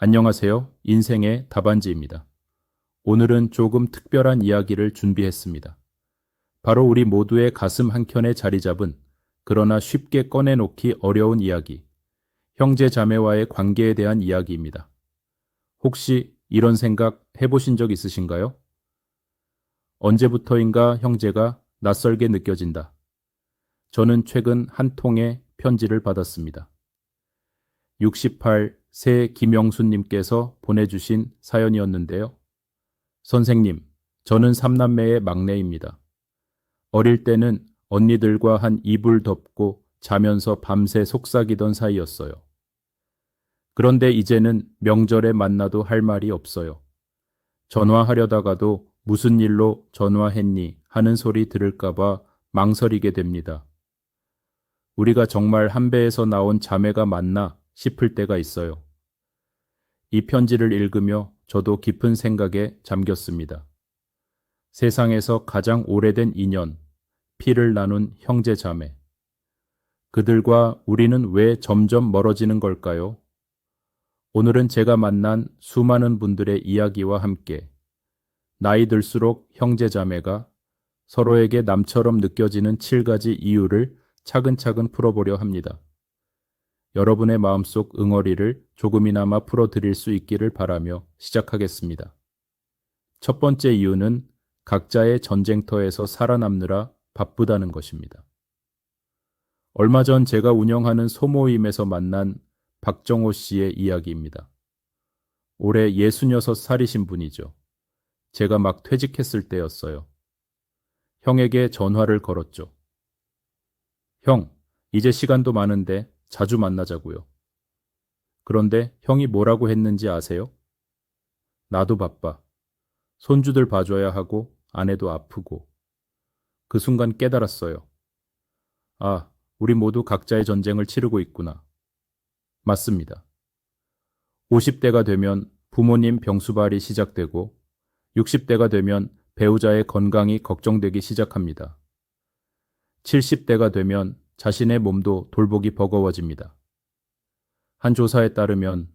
안녕하세요. 인생의 답안지입니다. 오늘은 조금 특별한 이야기를 준비했습니다. 바로 우리 모두의 가슴 한켠에 자리 잡은 그러나 쉽게 꺼내놓기 어려운 이야기, 형제 자매와의 관계에 대한 이야기입니다. 혹시 이런 생각 해보신 적 있으신가요? 언제부터인가 형제가 낯설게 느껴진다. 저는 최근 한 통의 편지를 받았습니다. 68 세 김영수님께서 보내주신 사연이었는데요. 선생님, 저는 삼남매의 막내입니다. 어릴 때는 언니들과 한 이불 덮고 자면서 밤새 속삭이던 사이였어요. 그런데 이제는 명절에 만나도 할 말이 없어요. 전화하려다가도 무슨 일로 전화했니 하는 소리 들을까봐 망설이게 됩니다. 우리가 정말 한 배에서 나온 자매가 맞나 싶을 때가 있어요. 이 편지를 읽으며 저도 깊은 생각에 잠겼습니다. 세상에서 가장 오래된 인연, 피를 나눈 형제 자매. 그들과 우리는 왜 점점 멀어지는 걸까요? 오늘은 제가 만난 수많은 분들의 이야기와 함께 나이 들수록 형제 자매가 서로에게 남처럼 느껴지는 7가지 이유를 차근차근 풀어보려 합니다. 여러분의 마음속 응어리를 조금이나마 풀어드릴 수 있기를 바라며 시작하겠습니다. 첫 번째 이유는 각자의 전쟁터에서 살아남느라 바쁘다는 것입니다. 얼마 전 제가 운영하는 소모임에서 만난 박정호 씨의 이야기입니다. 올해 66살이신 분이죠. 제가 막 퇴직했을 때였어요. 형에게 전화를 걸었죠. 형, 이제 시간도 많은데 자주 만나자고요. 그런데 형이 뭐라고 했는지 아세요? 나도 바빠. 손주들 봐줘야 하고 아내도 아프고. 그 순간 깨달았어요. 아, 우리 모두 각자의 전쟁을 치르고 있구나. 맞습니다. 50대가 되면 부모님 병수발이 시작되고 60대가 되면 배우자의 건강이 걱정되기 시작합니다. 70대가 되면 자신의 몸도 돌보기 버거워집니다. 한 조사에 따르면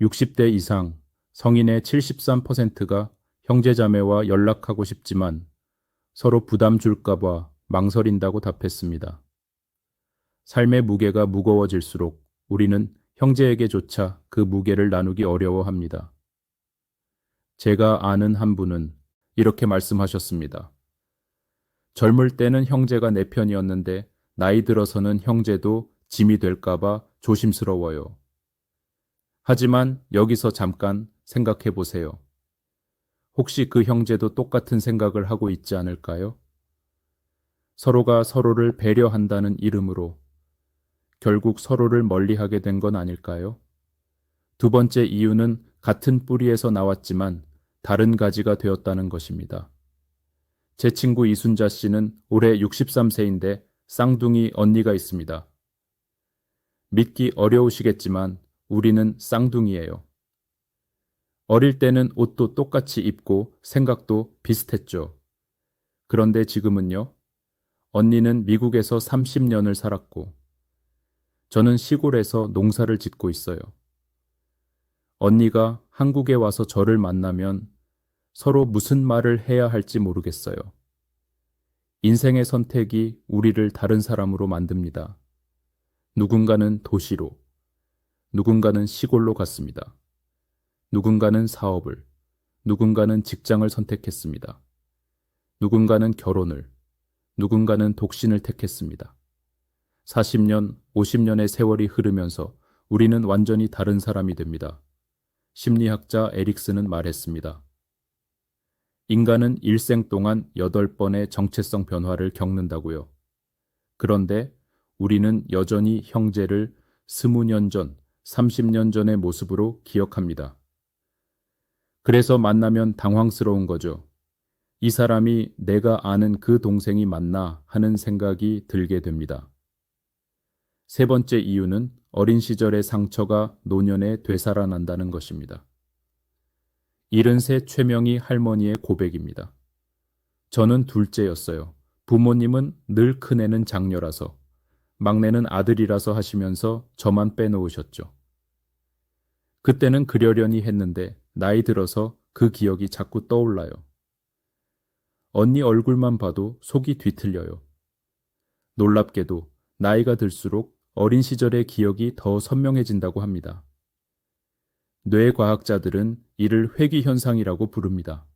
60대 이상 성인의 73%가 형제자매와 연락하고 싶지만 서로 부담 줄까봐 망설인다고 답했습니다. 삶의 무게가 무거워질수록 우리는 형제에게조차 그 무게를 나누기 어려워합니다. 제가 아는 한 분은 이렇게 말씀하셨습니다. 젊을 때는 형제가 내 편이었는데 나이 들어서는 형제도 짐이 될까봐 조심스러워요. 하지만 여기서 잠깐 생각해 보세요. 혹시 그 형제도 똑같은 생각을 하고 있지 않을까요? 서로가 서로를 배려한다는 이름으로 결국 서로를 멀리하게 된 건 아닐까요? 두 번째 이유는 같은 뿌리에서 나왔지만 다른 가지가 되었다는 것입니다. 제 친구 이순자 씨는 올해 63세인데 쌍둥이 언니가 있습니다. 믿기 어려우시겠지만 우리는 쌍둥이에요. 어릴 때는 옷도 똑같이 입고 생각도 비슷했죠. 그런데 지금은요? 언니는 미국에서 30년을 살았고, 저는 시골에서 농사를 짓고 있어요. 언니가 한국에 와서 저를 만나면 서로 무슨 말을 해야 할지 모르겠어요. 인생의 선택이 우리를 다른 사람으로 만듭니다. 누군가는 도시로, 누군가는 시골로 갔습니다. 누군가는 사업을, 누군가는 직장을 선택했습니다. 누군가는 결혼을, 누군가는 독신을 택했습니다. 40년, 50년의 세월이 흐르면서 우리는 완전히 다른 사람이 됩니다. 심리학자 에릭스는 말했습니다. 인간은 일생 동안 8번의 정체성 변화를 겪는다고요. 그런데 우리는 여전히 형제를 20년 전, 30년 전의 모습으로 기억합니다. 그래서 만나면 당황스러운 거죠. 이 사람이 내가 아는 그 동생이 맞나 하는 생각이 들게 됩니다. 세 번째 이유는 어린 시절의 상처가 노년에 되살아난다는 것입니다. 73 최명희 할머니의 고백입니다. 저는 둘째였어요. 부모님은 늘 큰애는 장녀라서, 막내는 아들이라서 하시면서 저만 빼놓으셨죠. 그때는 그려려니 했는데 나이 들어서 그 기억이 자꾸 떠올라요. 언니 얼굴만 봐도 속이 뒤틀려요. 놀랍게도 나이가 들수록 어린 시절의 기억이 더 선명해진다고 합니다. 뇌과학자들은 이를 회귀 현상이라고 부릅니다.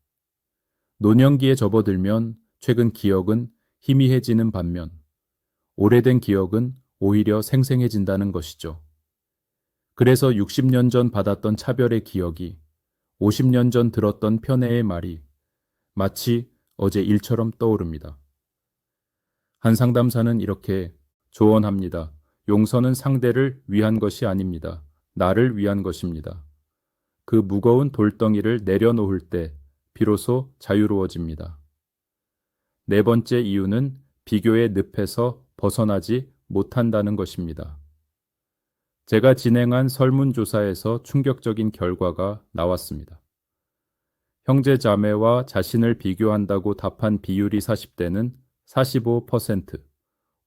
노년기에 접어들면 최근 기억은 희미해지는 반면 오래된 기억은 오히려 생생해진다는 것이죠. 그래서 60년 전 받았던 차별의 기억이 50년 전 들었던 편애의 말이 마치 어제 일처럼 떠오릅니다. 한 상담사는 이렇게 조언합니다. 용서는 상대를 위한 것이 아닙니다. 나를 위한 것입니다. 그 무거운 돌덩이를 내려놓을 때 비로소 자유로워집니다. 네 번째 이유는 비교의 늪에서 벗어나지 못한다는 것입니다. 제가 진행한 설문조사에서 충격적인 결과가 나왔습니다. 형제 자매와 자신을 비교한다고 답한 비율이 40대는 45%,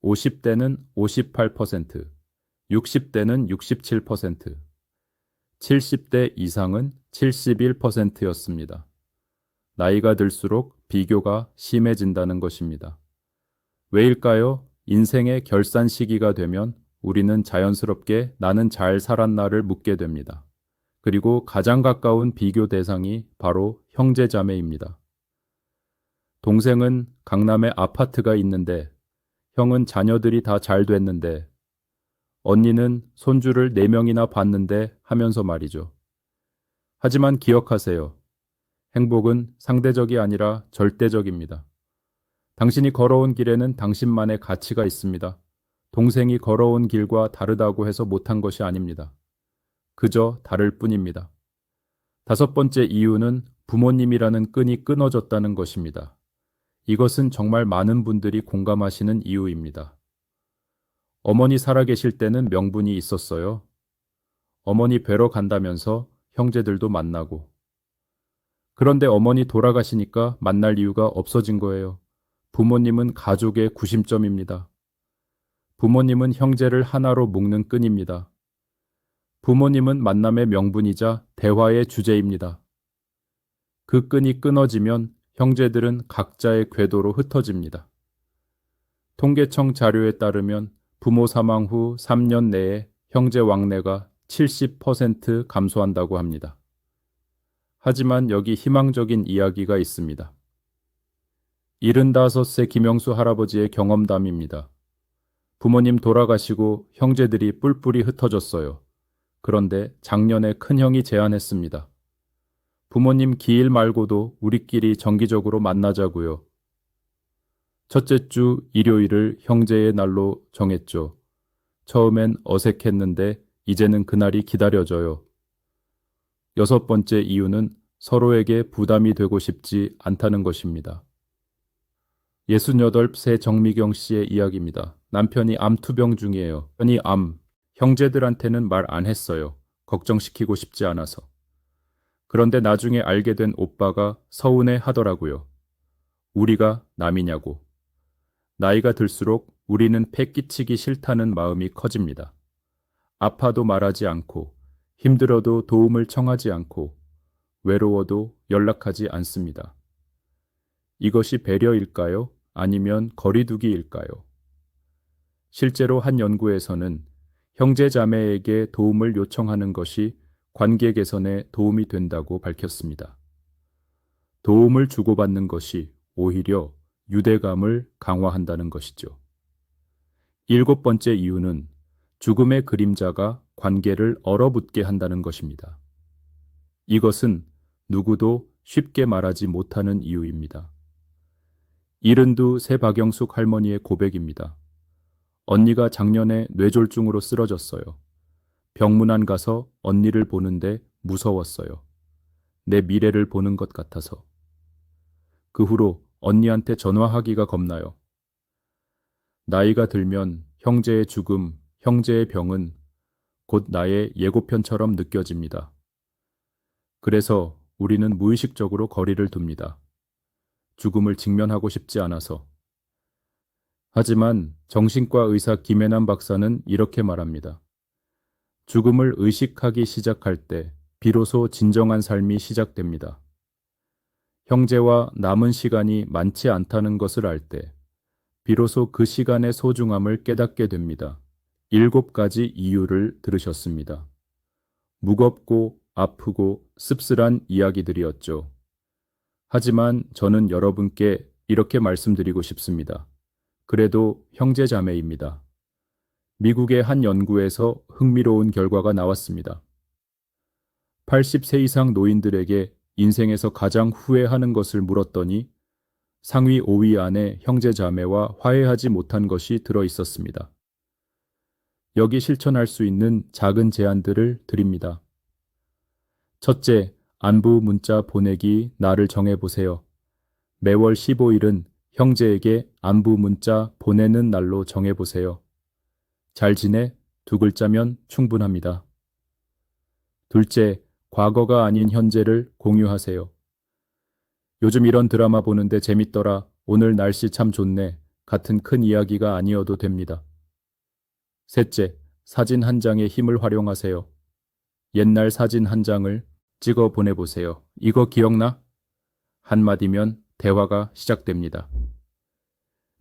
50대는 58%, 60대는 67%, 70대 이상은 71%였습니다. 나이가 들수록 비교가 심해진다는 것입니다. 왜일까요? 인생의 결산 시기가 되면 우리는 자연스럽게 나는 잘 살았나를 묻게 됩니다. 그리고 가장 가까운 비교 대상이 바로 형제자매입니다. 동생은 강남에 아파트가 있는데 형은 자녀들이 다 잘 됐는데 언니는 손주를 4명이나 봤는데 하면서 말이죠. 하지만 기억하세요. 행복은 상대적이 아니라 절대적입니다. 당신이 걸어온 길에는 당신만의 가치가 있습니다. 동생이 걸어온 길과 다르다고 해서 못한 것이 아닙니다. 그저 다를 뿐입니다. 다섯 번째 이유는 부모님이라는 끈이 끊어졌다는 것입니다. 이것은 정말 많은 분들이 공감하시는 이유입니다. 어머니 살아계실 때는 명분이 있었어요. 어머니 뵈러 간다면서 형제들도 만나고. 그런데 어머니 돌아가시니까 만날 이유가 없어진 거예요. 부모님은 가족의 구심점입니다. 부모님은 형제를 하나로 묶는 끈입니다. 부모님은 만남의 명분이자 대화의 주제입니다. 그 끈이 끊어지면 형제들은 각자의 궤도로 흩어집니다. 통계청 자료에 따르면 부모 사망 후 3년 내에 형제 왕래가 70% 감소한다고 합니다. 하지만 여기 희망적인 이야기가 있습니다. 75세 김영수 할아버지의 경험담입니다. 부모님 돌아가시고 형제들이 뿔뿔이 흩어졌어요. 그런데 작년에 큰형이 제안했습니다. 부모님 기일 말고도 우리끼리 정기적으로 만나자고요. 첫째 주 일요일을 형제의 날로 정했죠. 처음엔 어색했는데 이제는 그날이 기다려져요. 여섯 번째 이유는 서로에게 부담이 되고 싶지 않다는 것입니다. 68 세 정미경 씨의 이야기입니다. 남편이 암투병 중이에요. 편히 암. 형제들한테는 말 안 했어요. 걱정시키고 싶지 않아서. 그런데 나중에 알게 된 오빠가 서운해 하더라고요. 우리가 남이냐고. 나이가 들수록 우리는 패 끼치기 싫다는 마음이 커집니다. 아파도 말하지 않고, 힘들어도 도움을 청하지 않고, 외로워도 연락하지 않습니다. 이것이 배려일까요? 아니면 거리두기일까요? 실제로 한 연구에서는 형제 자매에게 도움을 요청하는 것이 관계 개선에 도움이 된다고 밝혔습니다. 도움을 주고받는 것이 오히려 유대감을 강화한다는 것이죠. 일곱 번째 이유는 죽음의 그림자가 관계를 얼어붙게 한다는 것입니다. 이것은 누구도 쉽게 말하지 못하는 이유입니다. 이른두 새박영숙 할머니의 고백입니다. 언니가 작년에 뇌졸중으로 쓰러졌어요. 병문안 가서 언니를 보는데 무서웠어요. 내 미래를 보는 것 같아서. 그 후로 언니한테 전화하기가 겁나요. 나이가 들면 형제의 죽음, 형제의 병은 곧 나의 예고편처럼 느껴집니다. 그래서 우리는 무의식적으로 거리를 둡니다. 죽음을 직면하고 싶지 않아서. 하지만 정신과 의사 김혜남 박사는 이렇게 말합니다. 죽음을 의식하기 시작할 때 비로소 진정한 삶이 시작됩니다. 형제와 남은 시간이 많지 않다는 것을 알 때 비로소 그 시간의 소중함을 깨닫게 됩니다. 일곱 가지 이유를 들으셨습니다. 무겁고 아프고 씁쓸한 이야기들이었죠. 하지만 저는 여러분께 이렇게 말씀드리고 싶습니다. 그래도 형제 자매입니다. 미국의 한 연구에서 흥미로운 결과가 나왔습니다. 80세 이상 노인들에게 인생에서 가장 후회하는 것을 물었더니 상위 5위 안에 형제 자매와 화해하지 못한 것이 들어 있었습니다. 여기 실천할 수 있는 작은 제안들을 드립니다. 첫째, 안부 문자 보내기 날을 정해보세요. 매월 15일은 형제에게 안부 문자 보내는 날로 정해보세요. 잘 지내? 두 글자면 충분합니다. 둘째, 과거가 아닌 현재를 공유하세요. 요즘 이런 드라마 보는데 재밌더라. 오늘 날씨 참 좋네. 같은 큰 이야기가 아니어도 됩니다. 셋째, 사진 한 장의 힘을 활용하세요. 옛날 사진 한 장을 찍어 보내보세요. 이거 기억나? 한마디면 대화가 시작됩니다.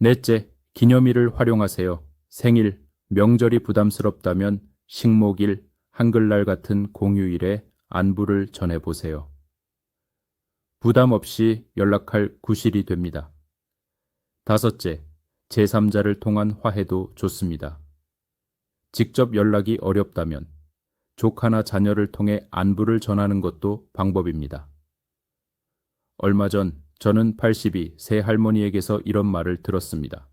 넷째, 기념일을 활용하세요. 생일, 명절이 부담스럽다면 식목일, 한글날 같은 공휴일에 안부를 전해보세요. 부담 없이 연락할 구실이 됩니다. 다섯째, 제3자를 통한 화해도 좋습니다. 직접 연락이 어렵다면 조카나 자녀를 통해 안부를 전하는 것도 방법입니다. 얼마 전 저는 82, 새 할머니에게서 이런 말을 들었습니다.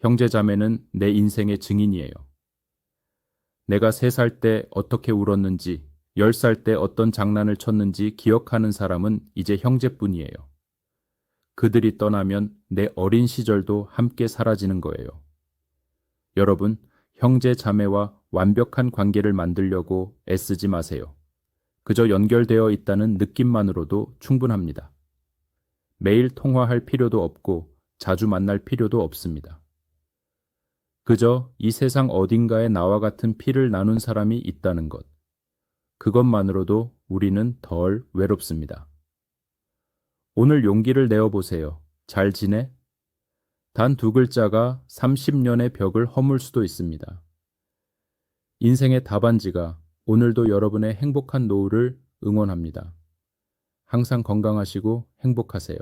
형제 자매는 내 인생의 증인이에요. 내가 3살 때 어떻게 울었는지, 10살 때 어떤 장난을 쳤는지 기억하는 사람은 이제 형제뿐이에요. 그들이 떠나면 내 어린 시절도 함께 사라지는 거예요. 여러분, 형제 자매와 완벽한 관계를 만들려고 애쓰지 마세요. 그저 연결되어 있다는 느낌만으로도 충분합니다. 매일 통화할 필요도 없고 자주 만날 필요도 없습니다. 그저 이 세상 어딘가에 나와 같은 피를 나눈 사람이 있다는 것. 그것만으로도 우리는 덜 외롭습니다. 오늘 용기를 내어 보세요. 잘 지내? 단 두 글자가 30년의 벽을 허물 수도 있습니다. 인생의 답안지가 오늘도 여러분의 행복한 노후를 응원합니다. 항상 건강하시고 행복하세요.